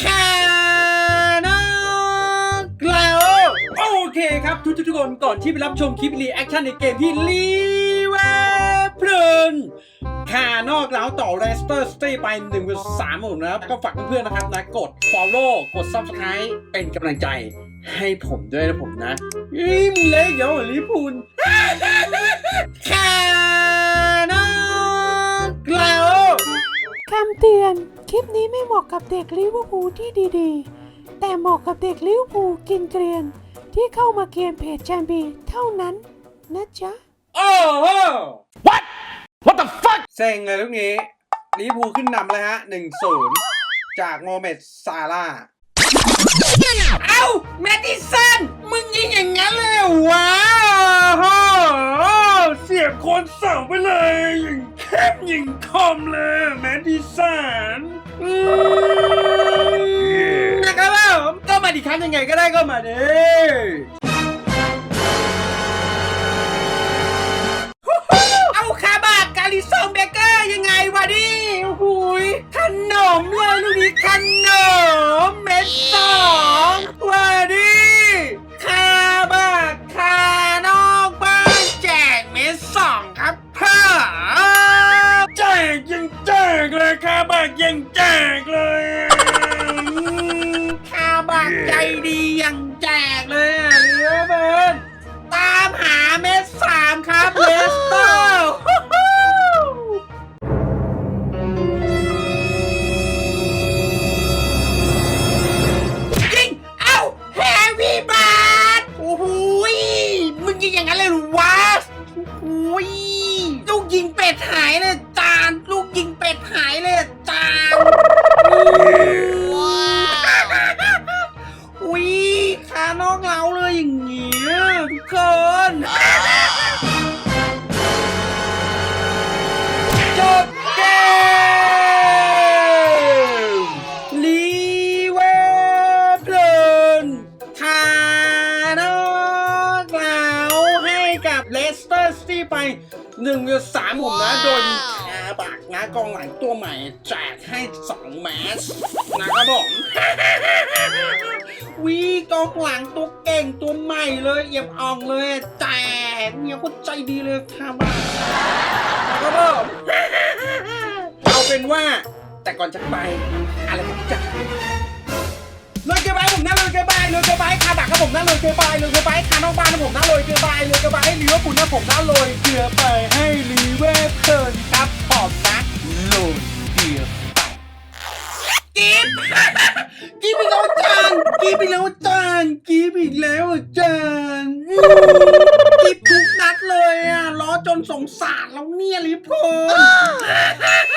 แค่นักแล้วโอเคครับทุกทุกๆคนก่อนที่ไปรับชมคลิปรีแอคชั่นในเกมที่รีเวเพลินคานอกแล้วต่อเรสเตอร์สเตย์ไป1นึ่งสามหมื่นนะครับ ก็ฝากเพื่อนๆนะครับนะกด follow กด subscribe เป็นกำลังใจให้ผมด้วยนะผมนะอิ่มเล็กเดี๋ยวลิพูนแค่นักแล้วคำเตือน ลิปนี้ไม่เหมาะกับเด็กลิเวอร์พูลที่ดีๆ แต่เหมาะกับเด็กลิเวอร์พูลกินเกรียน ที่เข้ามาเกมเพจแชมบีเท่านั้น นะจ๊ะ โอ้โห What What the fuck เซ็งเลยลูกนี้ลิเวอร์พูลขึ้นนำแล้วฮะ1-0จากโมเมดซาร่าห์เอ้า แมดดิสัน ยิงเข้มยิงคมเลยแมดดิสันอืมนะครับผมก็มาดิครั้งยังไงก็ได้ก็มาดิเอาคาบากกาลิซองเบเกอร์ยังไงวะดิโอ้โหยขนมเลยลูกนี้ขนมเม็ดสอ แจกเลยคาบากยังแจกเลยคาบากใจดียังแจกเลยอะเรือเบิร์นตามหาเม็ดสามครับเลสเตอร์ยิงเอ้าแฮร์รี่บาร์ดโอ้โหยมึงยิงอย่างนั้นเลยเหรอวะโอ้โหยลูกยิงเป็ดหายเลยจานลูก ดหายเลย ไป1นึ่งสามผมนะ โดยคาบักนะกองหลังตัวใหม่แจกให้ 2 แมสนะครับผมวีกองหลังตัวเก่งตัวใหม่เลยเอี่ยมอ่องเลยแจกเนี่ยโคตรใจดีเลยคาบักครับผมเอาเป็นว่าแต่ก่อนจะไปอะไรผมจะเลยเกบายผมน่าเลยเกบายเลยเกบายคาดักครับผม น่าเลยเกบายเลยเกบายคานอกบ้านนะผมน่าเลยเกบายเลยเกบายให้ลีเวอร์พูลนะผมน่าเลยเกือไปให้ลีเวอร์พูลครับผมนะโลยเกือไปกีบกีบอีกแล้วจารย์กีบอีกแล้วจารย์กีบอีกแล้วจารย์อืมกีบทุกนัดเลยอะล้อจนสงสารแล้วเนี่ยลิเวอร์พูล